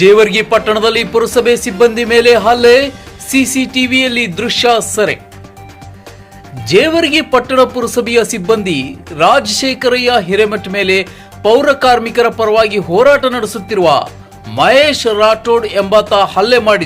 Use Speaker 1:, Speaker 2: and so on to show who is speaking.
Speaker 1: ಜೇವರ್ಗಿ ಪಟ್ಟಣದಲ್ಲಿ ಪುರಸಭೆ ಸಿಬ್ಬಂದಿ ಮೇಲೆ ಹಲ್ಲೆ, ಸಿಸಿಟಿವಿಯಲ್ಲಿ ದೃಶ್ಯ ಸೆರೆ. ಜೇವರ್ಗಿ ಪಟ್ಟಣ ಪುರಸಭೆಯ ಸಿಬ್ಬಂದಿ ರಾಜಶೇಖರಯ್ಯ ಹಿರೇಮಠ್ ಮೇಲೆ ಪೌರ ಕಾರ್ಮಿಕರ ಪರವಾಗಿ ಹೋರಾಟ ನಡೆಸುತ್ತಿರುವ ಮಹೇಶ್ ರಾಠೋಡ್ ಎಂಬಾತ ಹಲ್ಲೆ ಮಾಡಿ